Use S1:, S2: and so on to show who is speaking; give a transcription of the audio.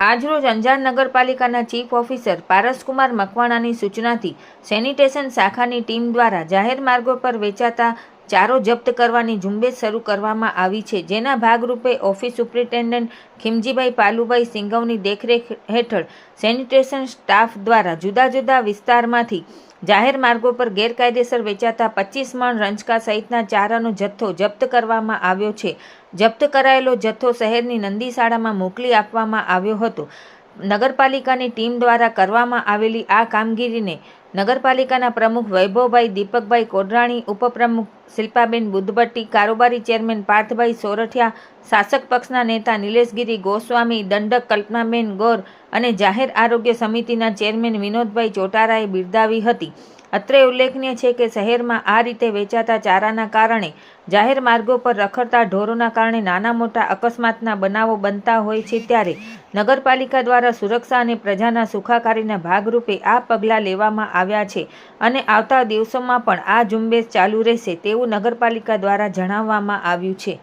S1: આજરોજ અંજાર નગરપાલિકાના chief officer Paraskumar મકવાણાની સૂચનાથી સેનિટેશન શાખાની ટીમ દ્વારા જાહેર માર્ગો પર વેચાતા ચારો જપ્ત કરવાની ઝુંબેશ શરૂ કરવામાં આવી છે, જેના ભાગરૂપે ઓફિસ સુપ્રિન્ટેન્ડન્ટ ખીમજીભાઈ પાલુભાઈ સિંઘવની દેખરેખ હેઠળ સેનિટેશન સ્ટાફ દ્વારા જુદા જુદા વિસ્તારમાંથી જાહેર માર્ગો પર ગેરકાયદેસર વેચાતા પચીસ મણ રંજકા સહિતના ચારાનો જથ્થો જપ્ત કરવામાં આવ્યો છે. જપ્ત કરાયેલો જથ્થો શહેરની નંદી શાળામાં મોકલી આપવામાં આવ્યો હતો. નગરપાલિકાની ટીમ દ્વારા કરવામાં આવેલી આ કામગીરીને નગરપાલિકાના પ્રમુખ વૈભવભાઈ દીપકભાઈ કોડરાણી, ઉપપ્રમુખ શિલ્પાબેન બુદ્ધભટ્ટી, કારોબારી ચેરમેન પાર્થભાઈ સોરઠિયા, શાસક પક્ષના નેતા નિલેશગીરી ગોસ્વામી, દંડક કલ્પનાબેન ગોર અને જાહેર આરોગ્ય સમિતિના ચેરમેન વિનોદભાઈ ચોટારાએ બિરદાવી હતી. અત્રે ઉલ્લેખનીય છે કે શહેરમાં આ રીતે વેચાતા ચારાના કારણે જાહેર માર્ગો પર રખડતા ઢોરોના કારણે નાના મોટા અકસ્માતના બનાવો બનતા હોય છે ત્યારે નગરપાલિકા દ્વારા સુરક્ષા અને પ્રજાના સુખાકારીના ભાગરૂપે આ પગલાં લેવામાં આવ્યા છે અને આવતા દિવસોમાં પણ આ ઝુંબેશ ચાલુ રહેશે તેવું નગરપાલિકા દ્વારા જણાવવામાં આવ્યું છે.